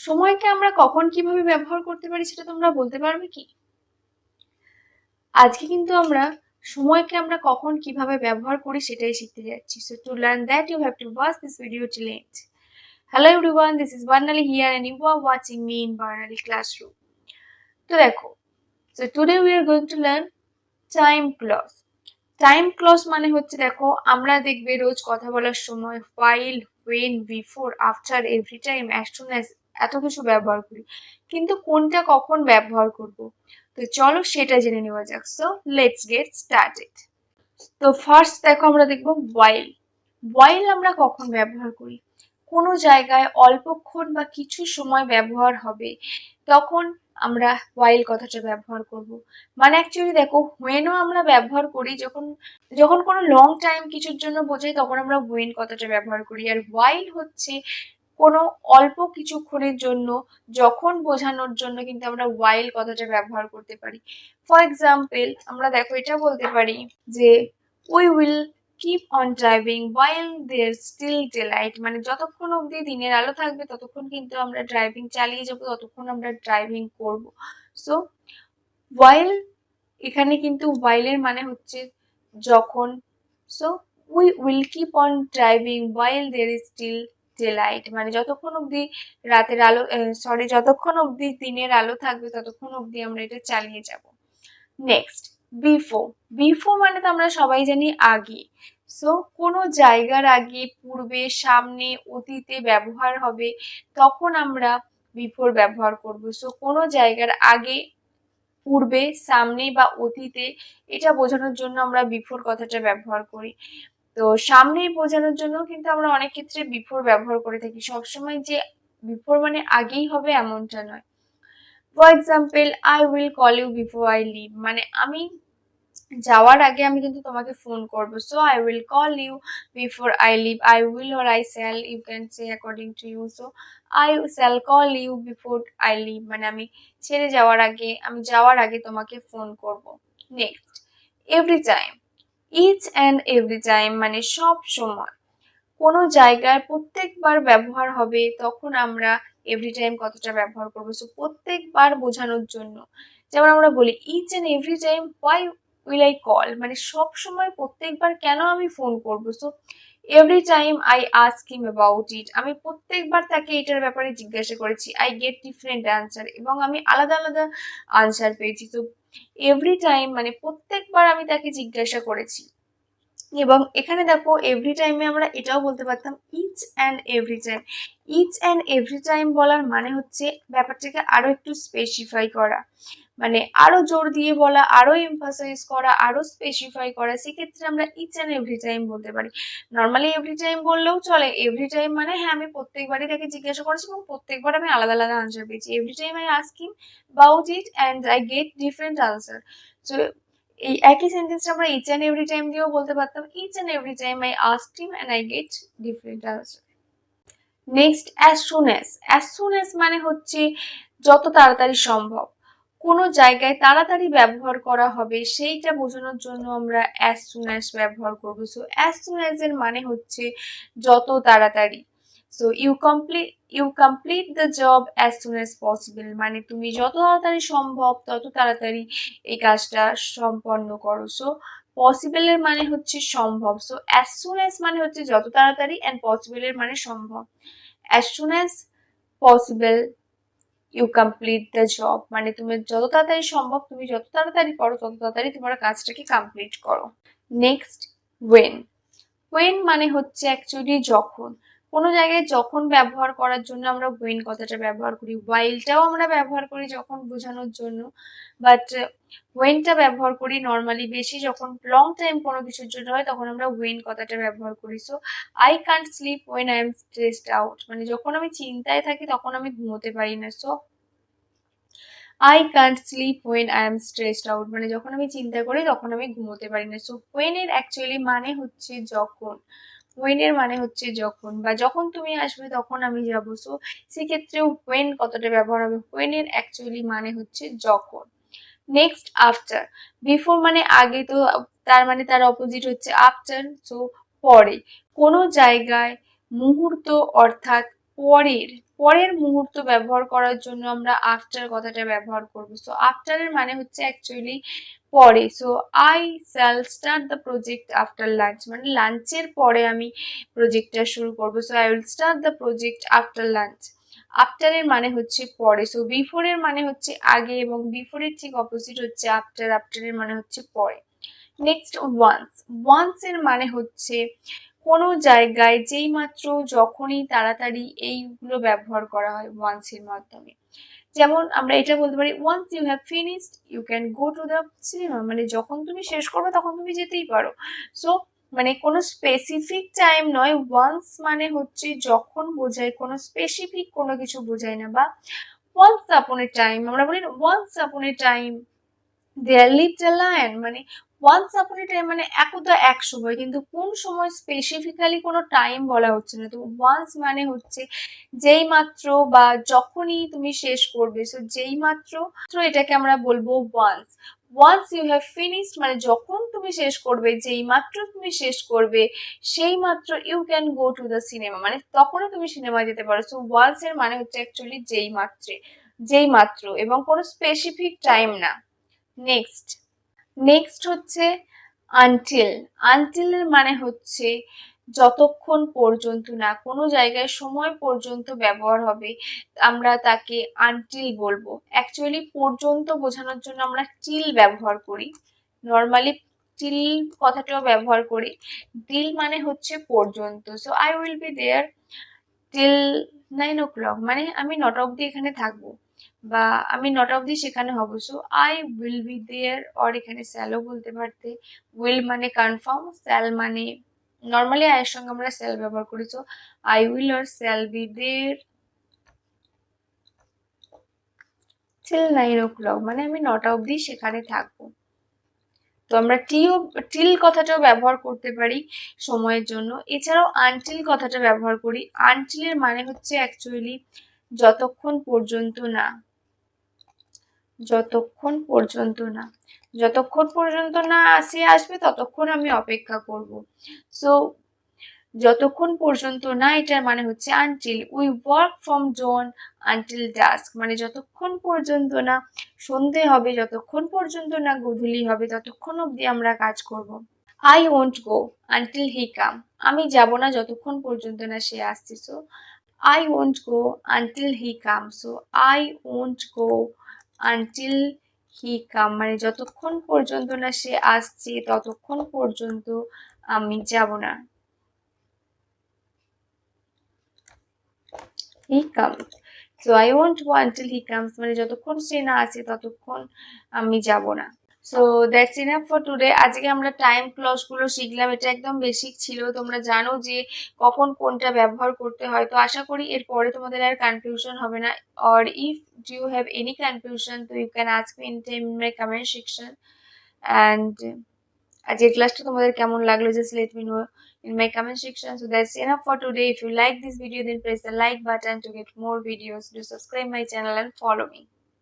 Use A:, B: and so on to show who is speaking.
A: সময়কে আমরা কখন কীভাবে ব্যবহার করতে পারি সেটা তোমরা বলতে পারবে কি? আজকে কিন্তু আমরা সময়কে আমরা কখন কীভাবে ব্যবহার করি সেটাই শিখতে যাচ্ছি। So to learn that you have to watch this video to learn hello everyone this is Barnali here and you are watching me in Barnali classroom তো দেখো so today we are going to learn time clause time clause মানে হচ্ছে দেখো, আমরা দেখবে রোজ কথা বলার সময় while when before after every time as soon as এত কিছু ব্যবহার করি। কিন্তু কোনটা কখন ব্যবহার করব? তো চলো সেটা জেনে নেওয়া যাক। সো লেটস গেট স্টার্টেড তো ফার্স্ট দেখো আমরা দেখব while while আমরা কখন ব্যবহার করি? কোনো জায়গায় অল্পক্ষণ বা কিছু সময় ব্যবহার হবে, তখন আমরা while কথাটা ব্যবহার করব। মানে অ্যাকচুয়ালি দেখো হোয়েনও আমরা ব্যবহার করি, যখন যখন কোনো লং টাইম কিছুর জন্য বোঝাই, তখন আমরা হোয়েন কথাটা ব্যবহার করি। আর while হচ্ছে কোনো অল্প কিছুক্ষণের জন্য, যখন বোঝানোর জন্য কিন্তু আমরা while কথাটা ব্যবহার করতে পারি। ফর এক্সাম্পল আমরা দেখো এটা বলতে পারি যে we will keep on driving while there still daylight. মানে যতক্ষণ অবধি দিনের আলো থাকবে, ততক্ষণ কিন্তু আমরা ড্রাইভিং চালিয়ে যাব, ততক্ষণ আমরা ড্রাইভিং করব। সো while এখানে কিন্তু ওয়াইলের মানে হচ্ছে যখন। So we will keep on driving while there is still daylight মানে যতক্ষণ অবধি রাতের আলো সরি যতক্ষণ অবধি দিনের আলো থাকবে, ততক্ষণ অবধি আমরা এটা চালিয়ে যাব। নেক্সট বিফোর বিফোর মানে তো আমরা সবাই জানি আগে। সো কোনো জায়গার আগে, পূর্বে, সামনে, অতীতে ব্যবহার হবে, তখন আমরা বিফোর ব্যবহার করব। সো কোনো জায়গার আগে, পূর্বে, সামনে বা অতীতে, এটা বোঝানোর জন্য আমরা বিফোর কথাটা ব্যবহার করি। তো সামনে বোঝানোর জন্য কিন্তু আমরা অনেক ক্ষেত্রে বিফোর ব্যবহার করে থাকি। সবসময় যে বিফোর মানে আগেই হবে এমনটা নয়। For example I will call you before I leave মানে আমি যাওয়ার আগে আমি কিন্তু তোমাকে ফোন করব। So I will call you before I leave I will or I shall you can say according to you so I shall call you before I leave মানে আমি ছেড়ে যাওয়ার আগে, আমি যাওয়ার আগে তোমাকে ফোন করব। Next every time each and every time মানে সব সময়। কোনো জায়গায় প্রত্যেকবার ব্যবহার হবে, তখন আমরা এভরি টাইম কতটা ব্যবহার করব। সো প্রত্যেকবার বোঝানোর জন্য, যেমন আমরা বলি each and every time why will I call মানে সব সময় প্রত্যেকবার কেন আমি ফোন করব? So every time I ask him about it আমি প্রত্যেকবার তাকে এটার ব্যাপারে জিজ্ঞাসা করেছি আই গেট ডিফারেন্ট অ্যান্সার এবং আমি আলাদা আলাদা আনসার পেয়েছি। তো এভরি টাইম মানে প্রত্যেকবার আমি তাকে জিজ্ঞাসা করেছি। এবং এখানে দেখো এভরি টাইমে আমরা এটাও বলতে পারতাম each and every time each and every time বলার মানে হচ্ছে ব্যাপারটাকে আরও একটু স্পেসিফাই করা। মানে আরও জোর দিয়ে বলা, আরও এমফাসাইজ করা, আরও স্পেসিফাই করা, সেক্ষেত্রে আমরা ইচ অ্যান্ড এভরি টাইম বলতে পারি। নর্মালি এভরি টাইম বললেও চলে এভরি টাইম মানে হ্যাঁ আমি প্রত্যেকবারই তাকে জিজ্ঞাসা করেছি এবং প্রত্যেকবার আমি আলাদা আলাদা আনসার পেয়েছি। Every time I ask about it and I get different answer so এই একই সেন্টেন্সটা আমরা ইচ অ্যান্ড এভরি টাইম দিয়েও বলতে পারতাম। Each and every time I ask him and I get different answer next as soon as as soon as মানে হচ্ছে যত তাড়াতাড়ি সম্ভব। কোনো জায়গায় তাড়াতাড়ি ব্যবহার করা হবে সেইটা বোঝানোর জন্য আমরা অ্যাজ সুন ব্যবহার করব। সো অ্যাজ সুন অ্যাজ এর মানে হচ্ছে যত তাড়াতাড়ি। So you complete you complete the job as soon as possible মানে তুমি যত তাড়াতাড়ি সম্ভব তত তাড়াতাড়ি এই কাজটা সম্পন্ন করো। সো পসিবলের মানে হচ্ছে সম্ভব। সো অ্যাজ সুন অ্যাজ মানে হচ্ছে যত তাড়াতাড়ি অ্যান্ড পসিবল এর মানে সম্ভব। As soon as possible you complete the job মানে তুমি যত তাড়াতাড়ি সম্ভব তুমি যত তাড়াতাড়ি করো তত তাড়াতাড়ি তোমার কাজটাকে কমপ্লিট করো। নেক্সট ওয়েন ওয়েন মানে হচ্ছে অ্যাকচুয়ালি যখন। কোনো জায়গায় যখন ব্যবহার করার জন্য আমরা ওয়েন কথাটা ব্যবহার করি ওয়াইলটাও আমরা ব্যবহার করি যখন বোঝানোর জন্য বাট ওয়েনটা ব্যবহার করি নর্মালি বেশি, যখন লং টাইম কোনো কিছুর জন্য হয়, তখন আমরা ওয়েন কথাটা ব্যবহার করি। So I can't sleep when I am stressed out মানে যখন আমি চিন্তায় থাকি, তখন আমি ঘুমোতে পারি না। So I can't sleep when I am stressed out মানে যখন আমি চিন্তা করি, তখন আমি ঘুমোতে পারি না। সো ওয়েন এর অ্যাকচুয়ালি মানে হচ্ছে যখন। ওয়েন এর মানে হচ্ছে যখন বা যখন তুমি আসবে তখন আমি যাব। সো সেক্ষেত্রেও ওয়েন কতটা ব্যবহার হবে? ওয়েনের অ্যাকচুয়ালি মানে হচ্ছে যখন। নেক্সট আফটার বিফোর মানে আগে তো তার মানে তার অপোজিট হচ্ছে আফটার সো পরে। কোনো জায়গায় মুহূর্ত অর্থাৎ পরের পরের মুহূর্ত ব্যবহার করার জন্য আমরা আফটার কথাটা ব্যবহার করব। সো আফটারের মানে হচ্ছে অ্যাকচুয়ালি পরে। So I shall start the project after lunch মানে লাঞ্চের পরে আমি প্রজেক্টটা শুরু করব। So I will start the project after lunch আফটারের মানে হচ্ছে পরে। সো বিফোরের মানে হচ্ছে আগে এবং বিফোরের ঠিক অপোজিট হচ্ছে আফটার আফটারের মানে হচ্ছে পরে। নেক্সট ওয়ান্স ওয়ান্স এর মানে হচ্ছে কোনো জায়গায় যেই মাত্র যখনই তাড়াতাড়ি এইগুলো ব্যবহার করা হয় ওয়ান্স এর মাধ্যমে। যেমন আমরা এটা বলতে পারি once you have finished you can go to the cinema মানে যখন তুমি শেষ করবে তখন তুমি যেতেই পারো। সো মানে কোনো স্পেসিফিক টাইম নয় ওয়ান্স মানে হচ্ছে যখন বোঝায় কোনো স্পেসিফিক কোনো কিছু বোঝায় না বা ওয়ান্স আপন এ টাইম আমরা বলি once upon a time there lived a lion মানে ওয়ান্স আপন এ টাইম মানে একদা এক সময়, কিন্তু কোন সময় স্পেসিফিক্যালি কোনো টাইম বলা হচ্ছে না। তো ওয়ান্স মানে হচ্ছে যেই মাত্র বা যখনই তুমি শেষ করবে সো যেই মাত্র এটাকে আমরা বলব once once you have finished মানে যখন তুমি শেষ করবে, যেই মাত্র তুমি শেষ করবে, সেই মাত্র you can go to the cinema মানে তখনও তুমি সিনেমা যেতে পারো। সো ওয়ান্স এর মানে হচ্ছে অ্যাকচুয়ালি যেই মাত্রে, যেই মাত্র, এবং কোনো স্পেসিফিক টাইম না। নেক্সট নেক্সট হচ্ছে আনটিল আনটিলের মানে হচ্ছে যতক্ষণ পর্যন্ত না, কোনো জায়গায় সময় পর্যন্ত ব্যবহার হবে, আমরা তাকে আনটিল বলব। অ্যাকচুয়ালি পর্যন্ত বোঝানোর জন্য আমরা টিল ব্যবহার করি। নর্মালি টিল কথাটাও ব্যবহার করি। টিল মানে হচ্ছে পর্যন্ত। So I will be there till nine o'clock মানে আমি নটা অবধি এখানে থাকব। বা আমি নটা অবধি সেখানে হব। So I will be there or এখানে স্যালও বলতে পারতে। উইল মানে কনফার্ম স্যাল মানে নর্মালি আয়ের সঙ্গে আমরা স্যাল ব্যবহার করি। So I will or shall be there till nine o'clock মানে আমি নটা অবধি সেখানে থাকব। তো আমরা টিও টিল কথাটাও ব্যবহার করতে পারি সময়ের জন্য। এছাড়াও আনটিল কথাটা ব্যবহার করি। আনটিলের মানে হচ্ছে অ্যাকচুয়ালি যতক্ষণ পর্যন্ত না। যতক্ষণ পর্যন্ত না। যতক্ষণ পর্যন্ত না আসে আসবে, ততক্ষণ আমি অপেক্ষা করব। সো যতক্ষণ পর্যন্ত না, এটার মানে হচ্ছে until we work from dawn until dusk মানে যতক্ষণ পর্যন্ত না সন্ধে হবে, যতক্ষণ পর্যন্ত না গধূলি হবে, ততক্ষণ অবধি আমরা কাজ করব। I won't go until he come আমি যাব না যতক্ষণ পর্যন্ত না সে আসছে। So I won't go until he come so I won't go until he come মানে যতক্ষণ পর্যন্ত না সে আসছে, ততক্ষণ পর্যন্ত আমি যাব না। He comes so I want go until he comes মানে যতক্ষণ সে না আসে, ততক্ষণ আমি যাব না। So that's enough for today আজকে আমরা টাইম ক্লসগুলো শিখলাম। এটা একদম বেসিক ছিল। তোমরা জানো যে কখন কোনটা ব্যবহার করতে হয়। তো আশা করি এরপরে তোমাদের আর কনফিউশন হবে না। Or if you have any confusion তো you can ask me in time my comment section and আজকের ক্লাসটা তোমাদের কেমন লাগল just let me know in my comment section. So, that's enough for today. If you like this video, then press the like button to get more videos. Do subscribe my channel and follow me.